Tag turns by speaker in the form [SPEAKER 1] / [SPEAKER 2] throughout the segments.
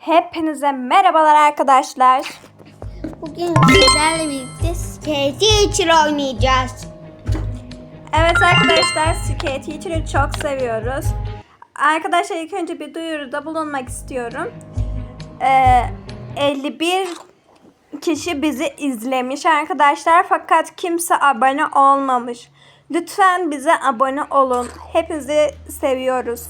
[SPEAKER 1] Hepinize merhabalar arkadaşlar.
[SPEAKER 2] Bugün sizlerle birlikte Skate Teacher oynayacağız.
[SPEAKER 1] Evet arkadaşlar Skate Teacher'ı çok seviyoruz. Arkadaşlar ilk önce bir duyuruda bulunmak istiyorum. Ee, 51 kişi bizi izlemiş arkadaşlar fakat kimse abone olmamış. Lütfen bize abone olun. Hepinizi seviyoruz.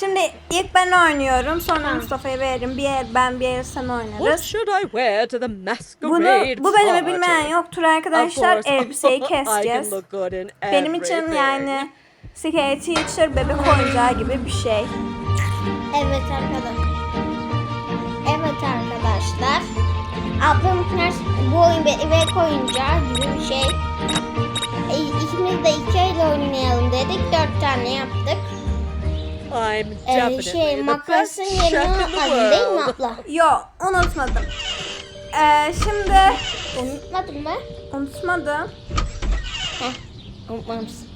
[SPEAKER 1] Şimdi ilk ben oynuyorum. Sonra Mustafa'ya veririm. Bir el ben bir el sen
[SPEAKER 3] What
[SPEAKER 1] oynarız.
[SPEAKER 3] should I wear to the
[SPEAKER 1] Bunu
[SPEAKER 3] masquerade
[SPEAKER 1] bu bölümü
[SPEAKER 3] party?
[SPEAKER 1] bilmeyen yoktur
[SPEAKER 3] Of
[SPEAKER 1] arkadaşlar.
[SPEAKER 3] course,
[SPEAKER 1] Elbiseyi
[SPEAKER 3] I can
[SPEAKER 1] keseceğiz.
[SPEAKER 3] look good in
[SPEAKER 1] Benim için
[SPEAKER 3] everything.
[SPEAKER 1] yani Skate Teacher bebek oyuncağı gibi bir şey.
[SPEAKER 2] Evet arkadaşlar. Evet arkadaşlar. Ablamın bu oyun bebek oyuncağı gibi bir şey. E, ikimiz de iki el oynayalım dedik. Dört tane yaptık.
[SPEAKER 3] I'm
[SPEAKER 2] Ee,
[SPEAKER 3] definitely
[SPEAKER 2] şey
[SPEAKER 3] the best chef
[SPEAKER 2] yerine
[SPEAKER 3] in the
[SPEAKER 2] atmadın değil mi
[SPEAKER 3] world.
[SPEAKER 2] abla?
[SPEAKER 1] Yo unutmadım. Ee, şimdi
[SPEAKER 2] Unutmadın mı?
[SPEAKER 1] unutmadım.
[SPEAKER 2] Heh, unutmamışsın.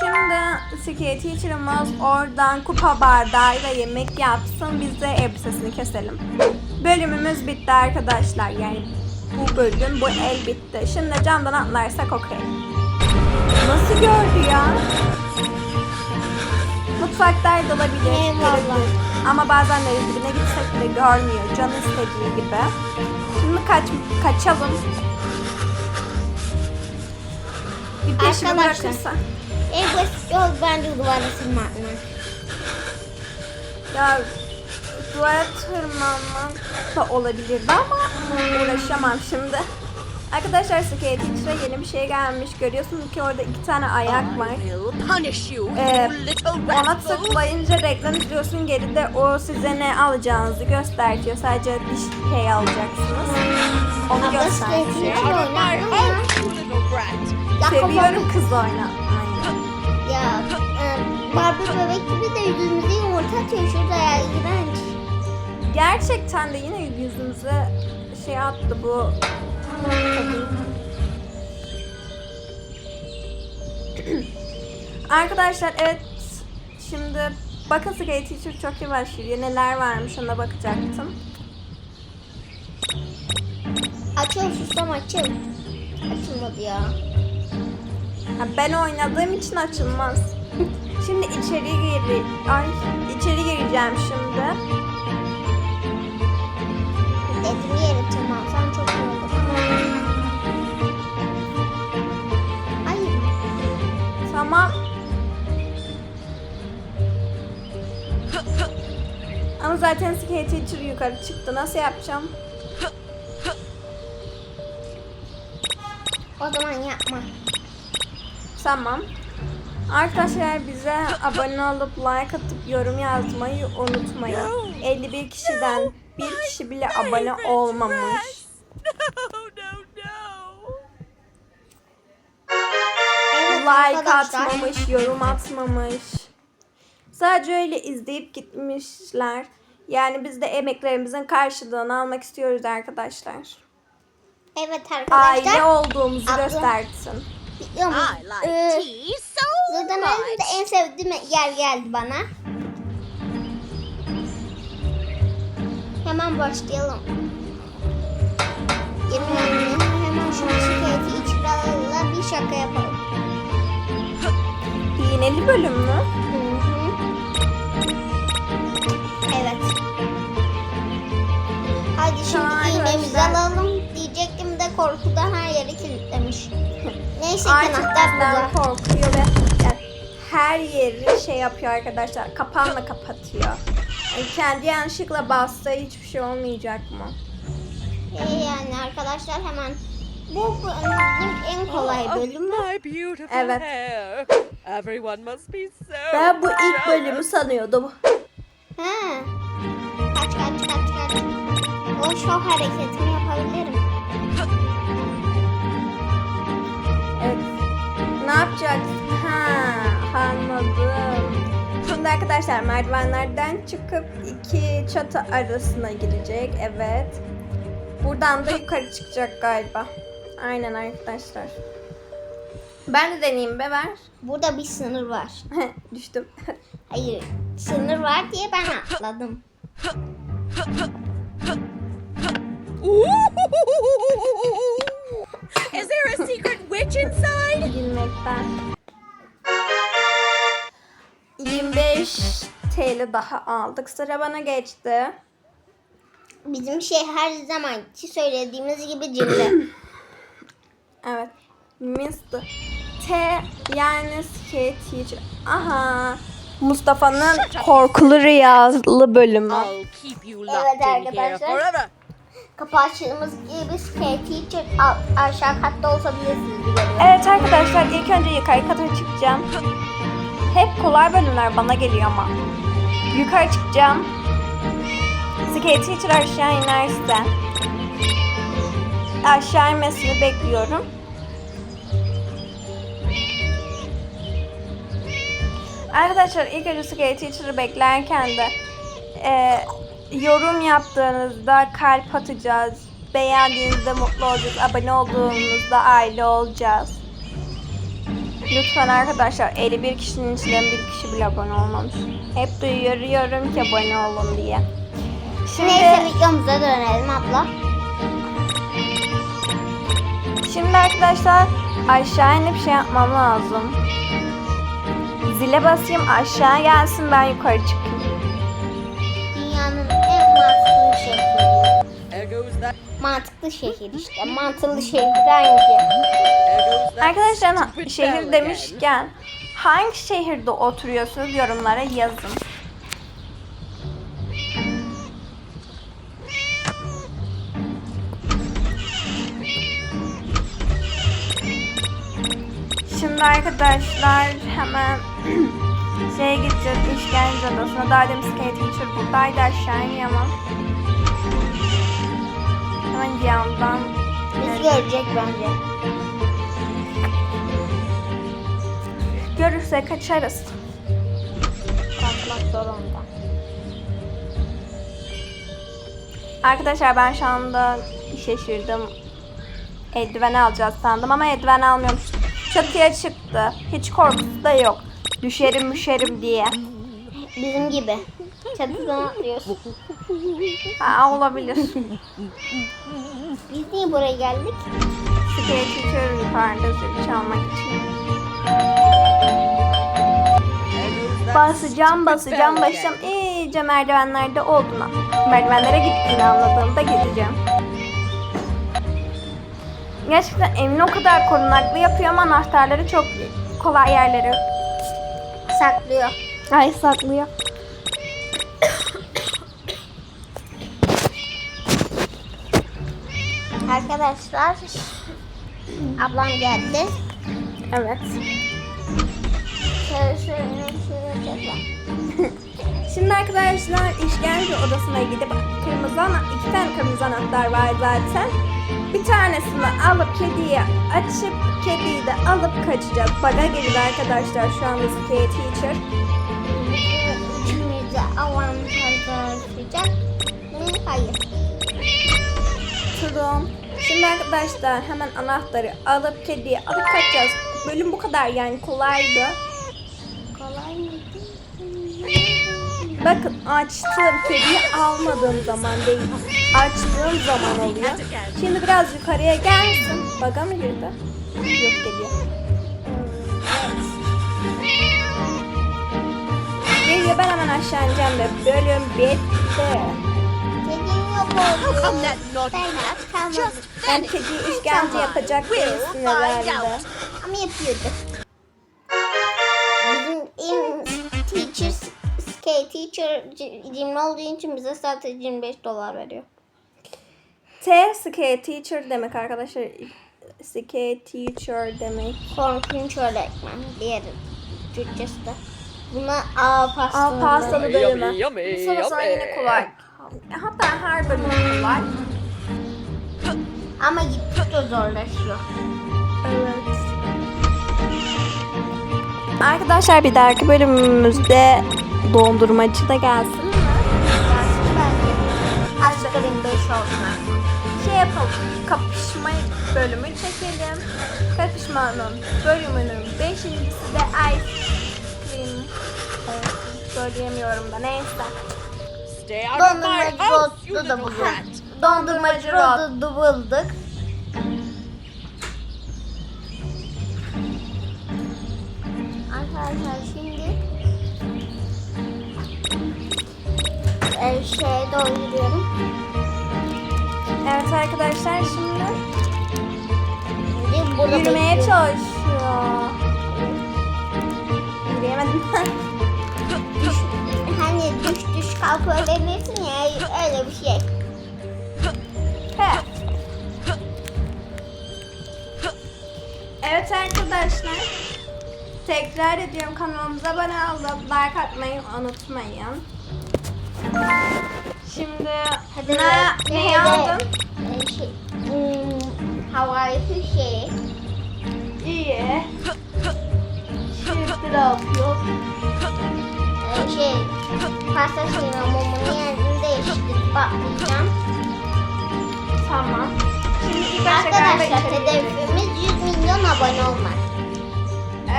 [SPEAKER 1] Şimdi Skate Teacher'ımız oradan kupa bardağıyla yemek yapsın. Biz de elbisesini keselim. Bölümümüz bitti arkadaşlar. Yani bu bölüm bu el bitti. Şimdi camdan atlarsak okey. Nasıl gördü ya? Mutfaktaydı olabilir.
[SPEAKER 2] Eyvallah.
[SPEAKER 1] görebilir. Ama bazen de dibine gitsek bile görmüyor. Canı istediği gibi. Şimdi kaç kaçalım. Bir peşimi bırakırsa.
[SPEAKER 2] En basit yol bence duvara sırmanlar.
[SPEAKER 1] Ya duvara tırmanmak da olabilirdi ama uğraşamam şimdi. Arkadaşlar Skate Teacher'a yeni bir şey gelmiş. Görüyorsunuz ki orada iki tane ayak var. Ee, ona tıklayınca reklam izliyorsun geride o size ne alacağınızı gösteriyor. Sadece bir şey alacaksınız. Onu gösteriyor.
[SPEAKER 2] Ya
[SPEAKER 1] Seviyorum kız oynatmayı.
[SPEAKER 2] Ya Barbie bebek gibi de yüzümüze yumurta atıyor şurada ya iğrenç.
[SPEAKER 1] Gerçekten de yine yüzümüze şey attı bu. Arkadaşlar evet şimdi bakın Skate Teacher çok yavaş yürüyor. Neler varmış ona bakacaktım.
[SPEAKER 2] Açıl susam açıl. Açılmadı ya.
[SPEAKER 1] Ha, ben oynadığım için açılmaz. Şimdi içeri gir. Ay içeri gireceğim şimdi. Ama zaten Skate Teacher yukarı çıktı. Nasıl yapacağım?
[SPEAKER 2] O zaman yapma.
[SPEAKER 1] Tamam. Arkadaşlar bize abone olup like atıp yorum yazmayı unutmayın. 51 kişiden bir kişi bile abone olmamış. Like atmamış, yorum atmamış. Sadece öyle izleyip gitmişler. Yani biz de emeklerimizin karşılığını almak istiyoruz arkadaşlar.
[SPEAKER 2] Evet
[SPEAKER 1] Aile
[SPEAKER 2] arkadaşlar.
[SPEAKER 1] olduğumuzu
[SPEAKER 2] Abla.
[SPEAKER 1] göstersin.
[SPEAKER 2] Biliyor musun? Ee, zaten benim de en sevdiğim yer geldi bana. Hemen başlayalım. Yemin hemen şu bisikleti içralarla bir şaka yapalım.
[SPEAKER 1] İğneli bölüm mü? Arkadaşlar.
[SPEAKER 2] alalım diyecektim de korkudan her yeri kilitlemiş. Neyse ki
[SPEAKER 1] Artık bizden
[SPEAKER 2] burada.
[SPEAKER 1] korkuyor ve yani her yeri şey yapıyor arkadaşlar. Kapağını kapatıyor. Yani kendi yanlışlıkla bastığı hiçbir şey olmayacak mı?
[SPEAKER 2] Ee, yani arkadaşlar hemen bu bölümün en kolay
[SPEAKER 3] Oh,
[SPEAKER 2] bölümü.
[SPEAKER 3] my beautiful
[SPEAKER 1] Evet.
[SPEAKER 3] hair. Everyone must be so
[SPEAKER 1] Ben bu ilk
[SPEAKER 3] jealous.
[SPEAKER 1] bölümü sanıyordum.
[SPEAKER 2] Ha. Kaç kaç kaç kaç. O şov hareketimi yapabilirim.
[SPEAKER 1] Evet. Ne yapacaksın? Ha, anladım. Şimdi arkadaşlar merdivenlerden çıkıp iki çatı arasına girecek. Evet. Buradan da yukarı çıkacak galiba. Aynen arkadaşlar. Ben de deneyeyim be ver.
[SPEAKER 2] Burada bir sınır var.
[SPEAKER 1] Düştüm.
[SPEAKER 2] Hayır sınır var diye ben atladım.
[SPEAKER 3] Is there a secret witch inside?
[SPEAKER 1] Gülmekten. 25 TL daha aldık. Sıra bana geçti.
[SPEAKER 2] Bizim şey her zamanki söylediğimiz gibi cimri.
[SPEAKER 1] Evet. Mr. T yani skate teacher. Aha. Mustafa'nın korkulu rüyalı bölümü.
[SPEAKER 3] I'll keep you
[SPEAKER 2] Evet
[SPEAKER 3] in here
[SPEAKER 2] arkadaşlar.
[SPEAKER 3] forever.
[SPEAKER 2] Kapı açtığımız gibi skate teacher a- aşağı katta görüyor.
[SPEAKER 1] Evet arkadaşlar ilk önce yukarı kata çıkacağım. Hep kolay bölümler bana geliyor ama. Yukarı çıkacağım. Skate teacher aşağı inerse aşağı inmesini bekliyorum. Arkadaşlar ilk önce skate teacher'ı beklerken de e, yorum yaptığınızda kalp atacağız. Beğendiğinizde mutlu olacağız. Abone olduğunuzda aile olacağız. Lütfen arkadaşlar 51 kişinin içinden bir kişi bile abone olmamış. Hep duyuruyorum ki abone olun diye. Şimdi,
[SPEAKER 2] Neyse videomuza dönelim abla.
[SPEAKER 1] şimdi arkadaşlar aşağı inip şey yapmam lazım. Zile basayım aşağı gelsin ben yukarı çıkayım.
[SPEAKER 2] Mantıklı şehir işte. Mantıklı şehir hangi?
[SPEAKER 1] Arkadaşlar şehir demişken hangi şehirde oturuyorsunuz yorumlara yazın. Şimdi arkadaşlar hemen şeye gideceğiz işkence odasına. Daha demin skate teacher buradaydı aşağı ineyemem. Hemen yandan
[SPEAKER 2] Bizi görecek bence.
[SPEAKER 1] görürse kaçarız.
[SPEAKER 2] Kalkmak zorunda.
[SPEAKER 1] Arkadaşlar ben şu anda şaşırdım. Eldiven alacağız sandım ama eldiven almıyormuş. Çatıya çıktı. Hiç korkusu da yok. Düşerim müşerim diye.
[SPEAKER 2] Bizim gibi. Çatıdan atlıyoruz.
[SPEAKER 1] Ha, olabilir.
[SPEAKER 2] Biz niye buraya geldik?
[SPEAKER 1] Skate teacher yukarıda zil çalmak için. Basacağım basacağım basacağım. İyice merdivenlerde olduğuna. Merdivenlere gittiğini anladığımda gideceğim. Gerçekten evini o kadar korunaklı yapıyor ama anahtarları çok kolay yerlere
[SPEAKER 2] Saklıyor.
[SPEAKER 1] Ay saklıyor.
[SPEAKER 2] Arkadaşlar ablam geldi.
[SPEAKER 1] Evet.
[SPEAKER 2] Şöyle şöyle şöyle şöyle.
[SPEAKER 1] Şimdi arkadaşlar işkence odasına gidip kırmızı ana iki tane kırmızı anahtar var zaten. Bir tanesini alıp kediye açıp kediyi de alıp kaçacağız. Baga gelir arkadaşlar şu anda skate teacher.
[SPEAKER 2] İçimize avantajlar? Hayır.
[SPEAKER 1] True. Şimdi arkadaşlar hemen anahtarı alıp kediye alıp kaçacağız. Bölüm bu kadar yani kolaydı.
[SPEAKER 2] Kolay mıydı?
[SPEAKER 1] Bakın açtım kediyi almadığım zaman değil. Açtığım zaman oluyor. Şimdi biraz yukarıya gelsin. Baga mı girdi? Yok geliyor. Geliyor ben hemen aşağı ineceğim de bölüm bitti.
[SPEAKER 3] Come that naughty
[SPEAKER 2] Ben
[SPEAKER 3] cat
[SPEAKER 2] kalmadı.
[SPEAKER 3] just
[SPEAKER 1] Ben
[SPEAKER 3] vanished?
[SPEAKER 1] kediyi
[SPEAKER 3] Come
[SPEAKER 1] işkence
[SPEAKER 3] on,
[SPEAKER 1] yapacak
[SPEAKER 3] we'll
[SPEAKER 1] birisine
[SPEAKER 3] find
[SPEAKER 1] verdi.
[SPEAKER 3] out.
[SPEAKER 2] Ama yapıyordu. Bizim in teacher, skate teacher c- cimri olduğu için bize sadece 25 dolar veriyor.
[SPEAKER 1] T skate teacher demek arkadaşlar. Skate teacher demek.
[SPEAKER 2] Korkunç öğretmen. Diğer Türkçesi de. Buna A pastalı.
[SPEAKER 1] Al pastalı
[SPEAKER 3] Yummy,
[SPEAKER 1] bölümü.
[SPEAKER 3] yummy,
[SPEAKER 1] Bu sonra sonra yine Hatta her bölüm kolay.
[SPEAKER 2] Ama gittikçe zorlaşıyor.
[SPEAKER 1] Evet. Arkadaşlar bir dahaki bölümümüzde dondurmacı da gelsin.
[SPEAKER 2] Aşkı 25 olsun.
[SPEAKER 1] Şey yapalım. Kapışma bölümü çekelim. Kapışmanın bölümünün beşincisi de ice cream olsun. Söyleyemiyorum da neyse.
[SPEAKER 3] Stay out of my
[SPEAKER 2] Dondurmacı
[SPEAKER 3] house, you
[SPEAKER 2] Rod'u da
[SPEAKER 3] little
[SPEAKER 2] bulduk.
[SPEAKER 3] rat.
[SPEAKER 2] Dondurmacı Rod'u bulduk. Arkadaşlar şimdi e, şeye doğru yürüyorum.
[SPEAKER 1] Evet arkadaşlar şimdi
[SPEAKER 2] burada
[SPEAKER 1] yürümeye çalışıyor. Yürüyemedim.
[SPEAKER 2] Hani düş düş kalk öyle bilirsin ya öyle bir şey.
[SPEAKER 1] He. Evet arkadaşlar. Tekrar ediyorum kanalımıza abone olup like atmayı unutmayın. Şimdi
[SPEAKER 2] Hadi
[SPEAKER 1] ne, neyi
[SPEAKER 2] hadi.
[SPEAKER 1] aldın?
[SPEAKER 2] E, şey, hmm, havai fişeği.
[SPEAKER 1] İyi. Şimdi ne yapıyor?
[SPEAKER 2] e, şey pasta şeyine mumunu yerini değiştirip patlayacağım.
[SPEAKER 1] Tamam. Şimdi
[SPEAKER 2] Arkadaşlar hedefimiz 100 milyon abone olmak.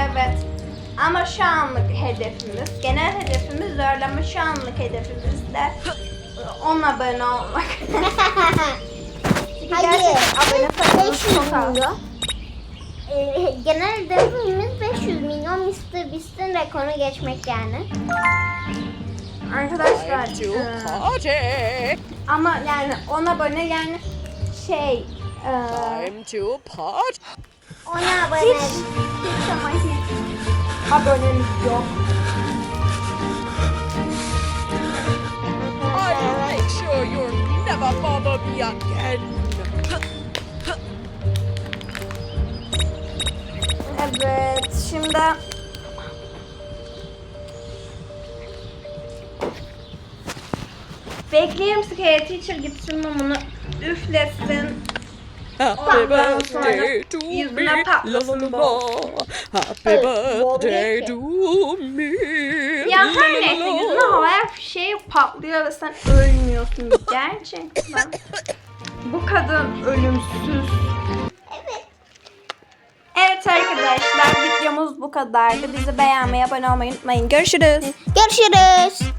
[SPEAKER 1] Evet. Ama şu anlık hedefimiz, genel hedefimiz öyle ama şu anlık hedefimiz de 10 abone olmak.
[SPEAKER 2] Hayır.
[SPEAKER 1] Abone sayımız
[SPEAKER 2] 500
[SPEAKER 1] çok az.
[SPEAKER 2] Ee, genel hedefimiz 500 milyon Mr. Beast'in rekorunu geçmek yani.
[SPEAKER 1] Arkadaşlar e, ama yani 10 abone yani şey e,
[SPEAKER 3] Time to party.
[SPEAKER 2] Ona abone.
[SPEAKER 1] hiç ama hiç abonemiz yok.
[SPEAKER 3] I'll make sure you'll never bother me again.
[SPEAKER 1] Evet şimdi Bekleyelim Scare Teacher gitsin mumunu üflesin.
[SPEAKER 3] Happy
[SPEAKER 1] Ondan
[SPEAKER 3] birthday to
[SPEAKER 1] yüzüne
[SPEAKER 3] me. La
[SPEAKER 1] patlasın.
[SPEAKER 3] Happy
[SPEAKER 2] Evet, bol
[SPEAKER 3] birthday to me.
[SPEAKER 1] Ya her neyse yüzüne havaya şey patlıyor ve sen ölmüyorsun gerçekten. Bu kadın ölümsüz.
[SPEAKER 2] Evet.
[SPEAKER 1] Evet arkadaşlar videomuz bu kadardı. Bizi beğenmeyi, abone olmayı unutmayın. Görüşürüz.
[SPEAKER 2] Görüşürüz.